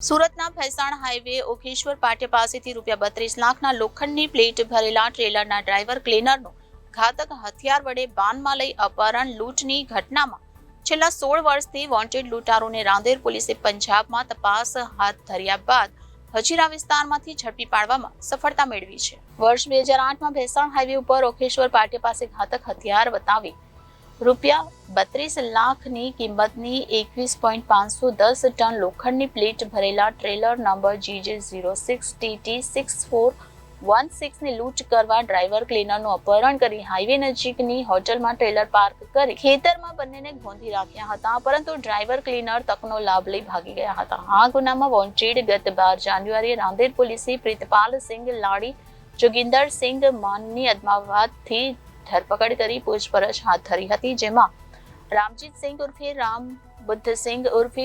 સુરતના ભેસાણ હાઈવે ઓખેશ્વર પાટિયા પાસેથી રૂપિયા બત્રીસ લાખના લોખંડની પ્લેટ ભરેલા ટ્રેલરના ડ્રાઈવર ક્લીનરનું ઘાતક હથિયાર વડે બાનમાં લઈ અપહરણ લૂંટની ઘટનામાં છેલ્લા સોળ વર્ષથી વોન્ટેડ લૂંટારોને રાંદેર પોલીસે પંજાબમાં તપાસ હાથ ધર્યા બાદ હજીરા વિસ્તારમાંથી ઝડપી પાડવામાં સફળતા મેળવી છે. વર્ષ બે હજાર આઠમાં ભેસાણ હાઈવે ઉપર ઓખેશ્વર પાટિયા પાસે ઘાતક હથિયાર બતાવી રૂપિયા બત્રીસ લાખની કિંમતની એકવીસ પોઈન્ટ પાંચસો દસ ટન લોખંડની પ્લેટ ભરેલા trailer number GJ zero six TT six four one સિક્સની લૂંટ કરવા ડ્રાઈવર ક્લીનરનું અપહરણ કરી હાઈવે નજીકની હોટલમાં ટ્રેલર પાર્ક કરી. ખેતરમાં બંનેને ગોંધી રાખ્યા હતા, પરંતુ ડ્રાઈવર ક્લીનર તકનો લાભ લઈ ભાગી ગયા હતા. આ ગુનામાં વોન્ટેડ ગત બાર જાન્યુઆરીએ રાંદેર પોલીસે પ્રિતપાલ સિંઘ, લાડી જોગિંદર સિંઘ, માનની અદમાવાદથી ધરપકડ કરી પૂછપરછ હાથ ધરી હતી, જેમાં રામજીત સિંઘ ઉર્ફે રામ બુદ્ધ સિંઘ ઉર્ફે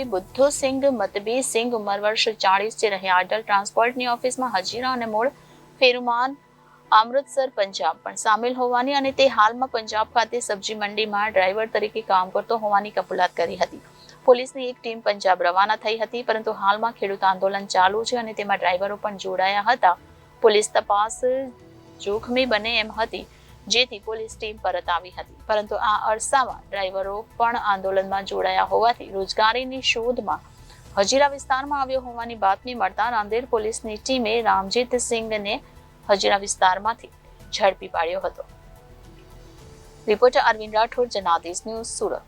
મતબી સિંઘ, ઉંમર વર્ષ ચાળીસ જે રહ્યા અટલ ટ્રાન્સપોર્ટની ઓફિસમાં હજીરા અને મૂળ ફેરુમાન અમૃતસર, પંજાબ. પણ સામેલ હોવાની અને તે હાલમાં પંજાબ ખાતે સબ્જી મંડીમાં ડ્રાઈવર તરીકે કામ કરતો હોવાની કબૂલાત કરી હતી. પોલીસની એક ટીમ પંજાબ રવાના થઈ હતી, પરંતુ હાલમાં ખેડૂત આંદોલન ચાલુ છે અને તેમાં ડ્રાઈવરો પણ જોડાયા હતા. પોલીસ તપાસ જોખમી બને એમ હતી. જેથી પોલીસ ટીમ પરત આવી હતી. પરંતુ આ અરસામાં ડ્રાઈવરો પણ આંદોલનમાં જોડાયા હોવાથી રોજગારીની શોધમાં હજીરા વિસ્તારમાં આવ્યો હોવાની બાતમી મળતા રાંદેર પોલીસની ટીમે રામજીત સિંઘને હજીરા વિસ્તારમાંથી ઝડપી પાડ્યો હતો. Reporter Arvind Rathod, Janadesh news Surat.